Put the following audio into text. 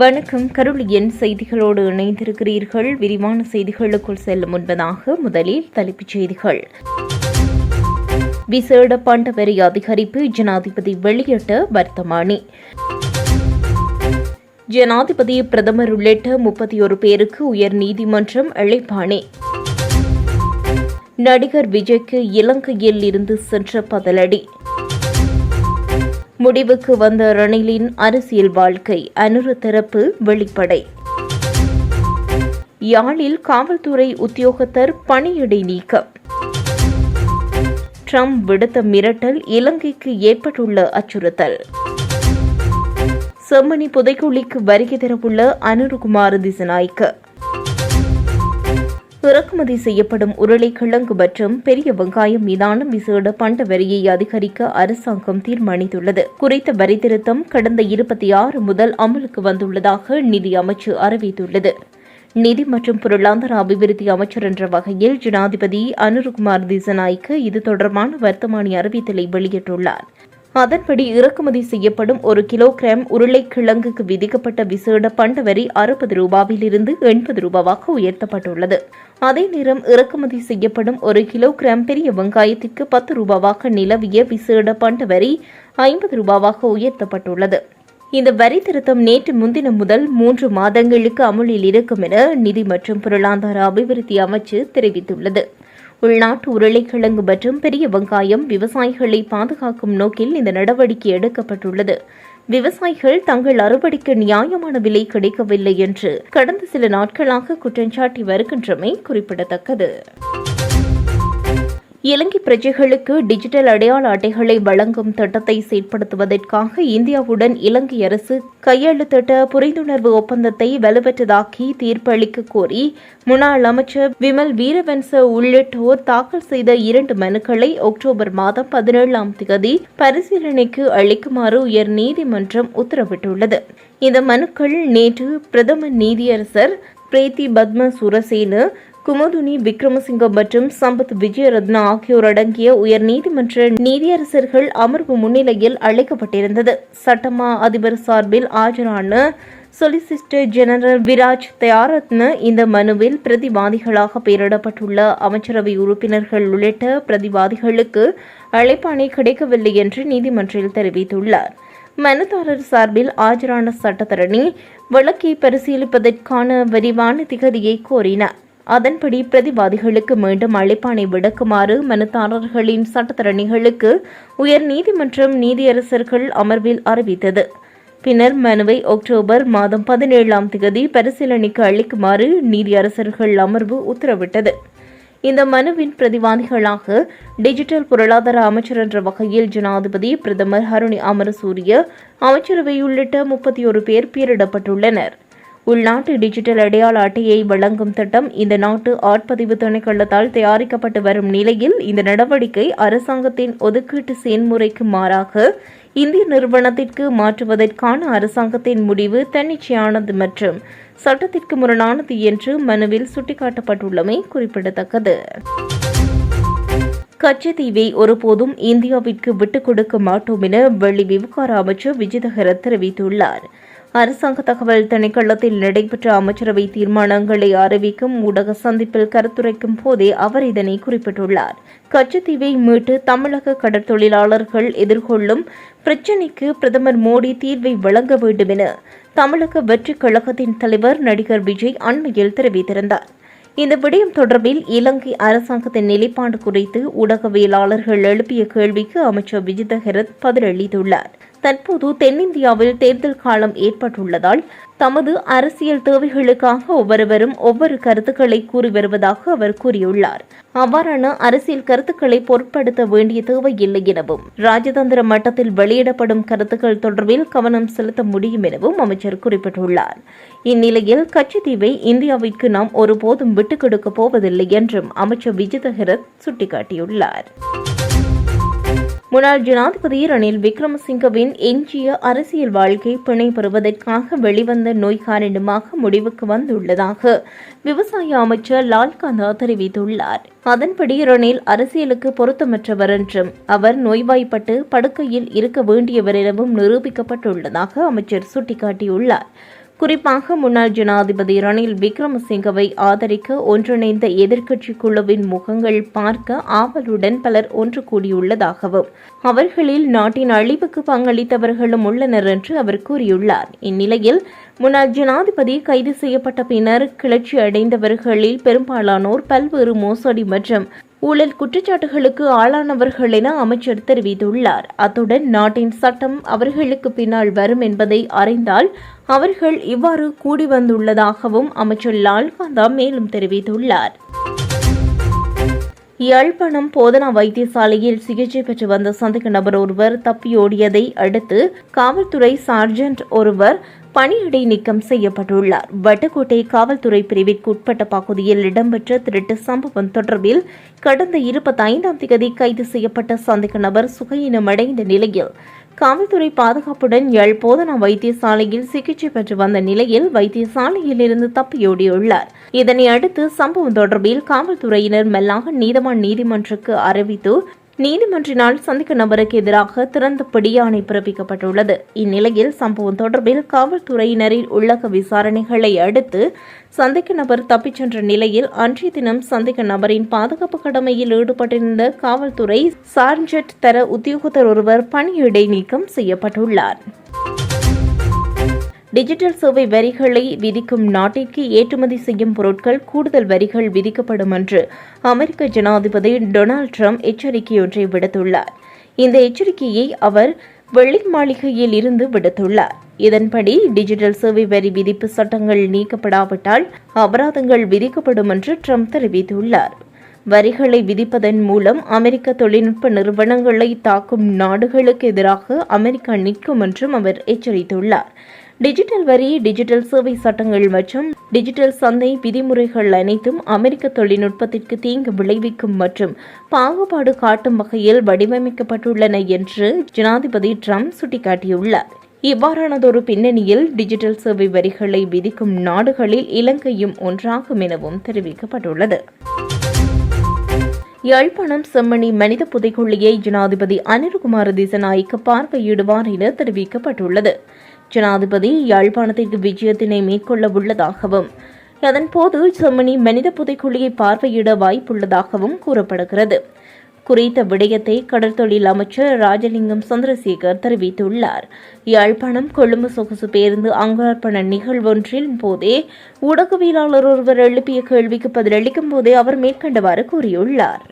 வணக்கம். கருளியன் செய்திகளோடு இணைந்திருக்கிறீர்கள். விரிவான செய்திகளுக்குள் செல்லும் முன்பதாக முதலில் தலைப்புச் செய்திகள். விசேட பண்ட வரி அதிகரிப்பு ஜனாதிபதி வெளியிட்ட வர்த்தமானி. ஜனாதிபதி பிரதமர் உள்ளிட்ட முப்பத்தி ஒரு பேருக்கு உயர் நீதிமன்றம் அழைப்பாணை. நடிகர் விஜய்க்கு இலங்கையில் இருந்து சென்ற பதிலடி. முடிவுக்கு வந்த ரணிலின் அரசியல் வாழ்க்கை அனுர தரப்பு வெளிப்படை. யாழில் காவல்துறை உத்தியோகத்தர் பணியிடை நீக்கம். ட்ரம்ப் விடுத்த மிரட்டல் இலங்கைக்கு ஏற்பட்டுள்ள அச்சுறுத்தல். செம்மணி புதைக்குழிக்கு வருகை தரவுள்ள அனுருகுமார் திசநாய்க்கு. இறக்குமதி செய்யப்படும் உருளைக்கிழங்கு மற்றும் பெரிய வெங்காயம் மீதான விசேட பண்ட வரியை அதிகரிக்க அரசாங்கம் தீர்மானித்துள்ளது. குறித்த வரி திருத்தம் கடந்த இருபத்தி ஆறு முதல் அமலுக்கு வந்துள்ளதாக நிதி அமைச்சு அறிவித்துள்ளது. நிதி மற்றும் பொருளாதார அபிவிருத்தி அமைச்சர் என்ற வகையில் ஜனாதிபதி அனுருகுமார் திசநாய்க்கு இது தொடர்பான வர்த்தமானி அறிவித்தலை வெளியிட்டுள்ளார். அதன்படி இறக்குமதி செய்யப்படும் ஒரு கிலோகிராம் உருளைக்கிழங்குக்கு விதிக்கப்பட்ட விசேட பண்ட வரி அறுபது ரூபாவிலிருந்து எண்பது ரூபாவாக உயர்த்தப்பட்டுள்ளது. அதே நேரம் இறக்குமதி செய்யப்படும் ஒரு கிலோகிராம் பெரிய வெங்காயத்திற்கு பத்து ரூபாவாக நிலவிய விசேட பண்ட வரி ஐம்பது ரூபாவாக உயர்த்தப்பட்டுள்ளது. இந்த வரி திருத்தம் நேற்று முன்தினம் முதல் மூன்று மாதங்களுக்கு அமுலில் இருக்கும் என நிதி மற்றும் பொருளாதார அபிவிருத்தி அமைச்சு தெரிவித்துள்ளது. உள்நாட்டு உருளைக்கிழங்கு மற்றும் பெரிய வெங்காயம் விவசாயிகளை பாதுகாக்கும் நோக்கில் இந்த நடவடிக்கை எடுக்கப்பட்டுள்ளது. விவசாயிகள் தங்கள் அறுவடைக்கு நியாயமான விலை கிடைக்கவில்லை என்று கடந்த சில நாட்களாக குற்றஞ்சாட்டி வருகின்றமை குறிப்பிடத்தக்கது. இலங்கை பிரஜைகளுக்கு டிஜிட்டல் அடையாள அட்டைகளை வழங்கும் திட்டத்தை செயற்படுத்துவதற்காக இந்தியாவுடன் இலங்கை அரசு கையெழுத்திட்ட புரிந்துணர்வு ஒப்பந்தத்தை வலுப்பெற்றதாக்கி தீர்ப்பளிக்க கோரி முன்னாள் அமைச்சர் விமல் வீரவன்ச உள்ளிட்டோர் தாக்கல் செய்த இரண்டு மனுக்களை அக்டோபர் மாதம் பதினேழாம் தேதி பரிசீலனைக்கு அளிக்குமாறு உயர் நீதிமன்றம் உத்தரவிட்டுள்ளது. இந்த மனுக்கள் நேற்று பிரதம நீதியரசர் பிரீத்தி பத்ம சுரசேனு குமுதுனி விக்ரமசிங்க மற்றும் சம்பத் விஜயரத்னா ஆகியோர் அடங்கிய உயர் நீதிமன்ற நீதியரசர்கள் அமர்வு முன்னிலையில் அழைக்கப்பட்டிருந்தது. சட்டமா அதிபர் சார்பில் ஆஜரான சொலிசிஸ்டர் ஜெனரல் விராஜ் தயாரத்ன இந்த மனுவில் பிரதிவாதிகளாக பெயரிடப்பட்டுள்ள அமைச்சரவை உறுப்பினர்கள் உள்ளிட்ட பிரதிவாதிகளுக்கு அழைப்பாணை கிடைக்கவில்லை என்று நீதிமன்றில் தெரிவித்துள்ளார். மனுதாரர் சார்பில் ஆஜரான சட்டத்தரணி வழக்கை பரிசீலிப்பதற்கான விரிவான திகதியை கோரினார். அதன்படி பிரதிவாதிகளுக்கு மீண்டும் அழைப்பானை விடுக்குமாறு மனுதாரர்களின் சட்டத்தரணிகளுக்கு உயர் நீதிமன்றம் நீதியரசர்கள் அமர்வில் அறிவித்தது. பின்னர் மனுவை அக்டோபர் மாதம் பதினேழாம் தேதி பரிசீலனைக்கு அளிக்குமாறு நீதியரசர்கள் அமர்வு உத்தரவிட்டது. இந்த மனுவின் பிரதிவாதிகளாக டிஜிட்டல் பொருளாதார அமைச்சர் என்ற வகையில் ஜனாதிபதி பிரதமர் ஹருணி அமரசூரிய அமைச்சரவை உள்ளிட்ட முப்பத்தி ஒரு பேர் பேரிடப்பட்டுள்ளனர். உள்நாட்டு டிஜிட்டல் அடையாள அட்டையை வழங்கும் திட்டம் இந்த நாட்டு ஆட்பதிவு திணைக்களத்தால் தயாரிக்கப்பட்டு வரும் நிலையில் இந்த நடவடிக்கை அரசாங்கத்தின் ஒதுக்கீட்டு செயல்முறைக்கு மாறாக இந்திய நிறுவனத்திற்கு மாற்றுவதற்கான அரசாங்கத்தின் முடிவு தன்னிச்சையானது மற்றும் சட்டத்திற்கு முரணானது என்று மனுவில் சுட்டிக்காட்டப்பட்டுள்ளமை குறிப்பிடத்தக்கது. கச்சத்தீவை ஒருபோதும் இந்தியாவிற்கு விட்டுக் கொடுக்க மாட்டோம் என வெள்ளி விவகார அமைச்சர் விஜயதகர தெரிவித்துள்ளார். அரசாங்க தகவல் திணைக்களத்தில் நடைபெற்ற அமைச்சரவை தீர்மானங்களை அறிவிக்கும் ஊடக சந்திப்பில் கருத்துரைக்கும் போதே அவர் இதனை குறிப்பிட்டுள்ளார். கச்சத்தீவை மீட்டு தமிழக கடற்தொழிலாளர்கள் எதிர்கொள்ளும் பிரச்சினைக்கு பிரதமர் மோடி தீர்வை வழங்க வேண்டும் என தமிழக வெற்றிக் கழகத்தின் தலைவர் நடிகர் விஜய் அண்மையில் தெரிவித்திருந்தார். இந்த விடயம் தொடர்பில் இலங்கை அரசாங்கத்தின் நிலைப்பாடு குறித்து ஊடகவியலாளர்கள் எழுப்பிய கேள்விக்கு அமைச்சர் விஜிதஹரத் பதிலளித்துள்ளார். தற்போது தென்னிந்தியாவில் தேர்தல் காலம் ஏற்பட்டுள்ளதால் தமது அரசியல் தேவைகளுக்காக ஒவ்வொருவரும் ஒவ்வொரு கருத்துக்களை கூறி வருவதாக அவர் கூறியுள்ளார். அவ்வாறான அரசியல் கருத்துக்களை பொருட்படுத்த வேண்டிய தேவை இல்லை எனவும் ராஜதந்திர மட்டத்தில் வெளியிடப்படும் கருத்துக்கள் தொடர்பில் கவனம் செலுத்த முடியும் எனவும் அமைச்சர் குறிப்பிட்டுள்ளார். இந்நிலையில் கச்சத்தீவை இந்தியாவிற்கு நாம் ஒருபோதும் விட்டுக் கொடுக்கப் போவதில்லை என்றும் அமைச்சர் விஜிதஹரத் சுட்டிக்காட்டியுள்ளார். முன்னாள் ஜனாதிபதி ரணில் விக்ரமசிங்கவின் எஞ்சிய அரசியல் வாழ்க்கை பிணை பெறுவதற்காக வெளிவந்த நோய் காரணமாக முடிவுக்கு வந்துள்ளதாக விவசாய அமைச்சர் லால்காந்தா தெரிவித்துள்ளார். அதன்படி ரணில் அரசியலுக்கு பொருத்தமற்றவர் என்றும் அவர் நோய்வாய்ப்பட்டு படுக்கையில் இருக்க வேண்டியவர் எனவும் நிரூபிக்கப்பட்டுள்ளதாக அமைச்சர் சுட்டிக்காட்டியுள்ளார். குறிப்பாக முன்னாள் ஜனாதிபதி ரணில் விக்ரமசிங்கவை ஆதரிக்க ஒன்றிணைந்த எதிர்க்கட்சி குழுவின் முகங்கள் பார்க்க ஆவலுடன் பலர் ஒன்று கூடியுள்ளதாகவும் அவர்களில் நாட்டின் அழிவுக்கு பங்களித்தவர்களும் உள்ளனர் என்று அவர் கூறியுள்ளார். இந்நிலையில் முன்னாள் ஜனாதிபதி கைது செய்யப்பட்ட பின்னர் கிளர்ச்சி அடைந்தவர்களில் பெரும்பாலானோர் பல்வேறு மோசடி மற்றும் ஊழல் குற்றச்சாட்டுகளுக்கு ஆளானவர்கள் என அமைச்சர் தெரிவித்துள்ளார். அத்துடன் நாட்டின் சட்டம் அவர்களுக்கு பின்னால் வரும் என்பதை அறிந்தால் அவர்கள் இவ்வாறு கூடி வந்துள்ளதாகவும் அமைச்சர் லால்காந்தா மேலும் தெரிவித்துள்ளார். யாழ்ப்பாணம் போதனா வைத்தியசாலையில் சிகிச்சை பெற்று வந்த சந்தேக நபர் ஒருவர் தப்பியோடியதை அடுத்து காவல்துறை சார்ஜென்ட் ஒருவர் பணியிடை நீக்கம் செய்யப்பட்டுள்ளார். வட்டக்கோட்டை காவல்துறை பிரிவிற்குட்பட்ட பகுதியில் இடம்பெற்ற திருட்டு சம்பவம் தொடர்பில் கடந்த இருபத்தி ஐந்தாம் தேதி கைது செய்யப்பட்ட சந்தேக நபர் சுகையினமடைந்த நிலையில் காவல்துறை பாதுகாப்புடன் யாழ் போதனா வைத்தியசாலையில் சிகிச்சை பெற்று வந்த நிலையில் வைத்தியசாலையில் இருந்து தப்பியோடியுள்ளார். இதனை அடுத்து சம்பவம் தொடர்பில் காவல்துறையினர் மெல்லாக நீதவான் நீதிமன்றக்கு அறிவித்து நீதிமன்றினால் சந்திக்க நபருக்கு எதிராக திறந்த பிடியாணை பிறப்பிக்கப்பட்டுள்ளது. இந்நிலையில் சம்பவம் தொடர்பில் காவல்துறையினரின் உள்ளக விசாரணைகளை அடுத்து சந்திக்க நபர் தப்பிச் சென்ற நிலையில் அன்றைய தினம் சந்திக்க நபரின் பாதுகாப்பு கடமையில் ஈடுபட்டிருந்த காவல்துறை சார்ஜெட் தர உத்தியோகத்தர் ஒருவர் பணியிடை நீக்கம் செய்யப்பட்டுள்ளார். டிஜிட்டல் சேவை வரிகளை விதிக்கும் நாட்டிற்கு ஏற்றுமதி செய்யும் பொருட்கள் கூடுதல் வரிகள் விதிக்கப்படும் என்று அமெரிக்க ஜனாதிபதி டொனால்டு ட்ரம்ப் எச்சரிக்கையொன்றை விடுத்துள்ளார். இந்த எச்சரிக்கையை அவர் வெள்ளை மாளிகையில் இருந்து விடுத்துள்ளார். இதன்படி டிஜிட்டல் சேவை வரி விதிப்பு சட்டங்கள் நீக்கப்படாவிட்டால் அபராதங்கள் விதிக்கப்படும் என்று ட்ரம்ப் தெரிவித்துள்ளார். வரிகளை விதிப்பதன் மூலம் அமெரிக்க தொழில்நுட்ப நிறுவனங்களை தாக்கும் நாடுகளுக்கு எதிராக அமெரிக்கா நிற்கும் என்றும் அவர் எச்சரித்துள்ளார். டிஜிட்டல் வரி டிஜிட்டல் சேவை சட்டங்கள் மற்றும் டிஜிட்டல் சந்தை விதிமுறைகள் அனைத்தும் அமெரிக்க தொழில்நுட்பத்திற்கு தீங்கு விளைவிக்கும் மற்றும் பாகுபாடு காட்டும் வகையில் வடிவமைக்கப்பட்டுள்ளன என்று ஜனாதிபதி ட்ரம்ப் சுட்டிக்காட்டியுள்ளார். இவ்வாறானதொரு பின்னணியில் டிஜிட்டல் சேவை வரிகளை விதிக்கும் நாடுகளில் இலங்கையும் ஒன்றாகும் எனவும் தெரிவிக்கப்பட்டுள்ளது. யாழ்ப்பாணம் செம்மணி மனித புதைக்குள்ளியை ஜனாதிபதி அனில்குமார் திசநாய்க்கு பார்வையிடுவார் என தெரிவிக்கப்பட்டுள்ளது. ஜனாதிபதி யாழ்ப்பாணத்திற்கு விஜயத்தினை மேற்கொள்ள உள்ளதாகவும் அதன்போது செம்மணி மனித புதைக்குழியை பார்வையிட வாய்ப்புள்ளதாகவும் கூறப்படுகிறது. குறித்த விடயத்தை கடற்தொழில் அமைச்சர் ராஜலிங்கம் சந்திரசேகர் தெரிவித்துள்ளார். யாழ்ப்பாணம் கொழும்பு சொகுசு பேருந்து அங்கார்ப்பண நிகழ்வொன்றின் போதே ஊடகவியலாளர் ஒருவர் எழுப்பிய கேள்விக்கு பதிலளிக்கும் போதே அவர் மேற்கண்டவாறு கூறியுள்ளார்.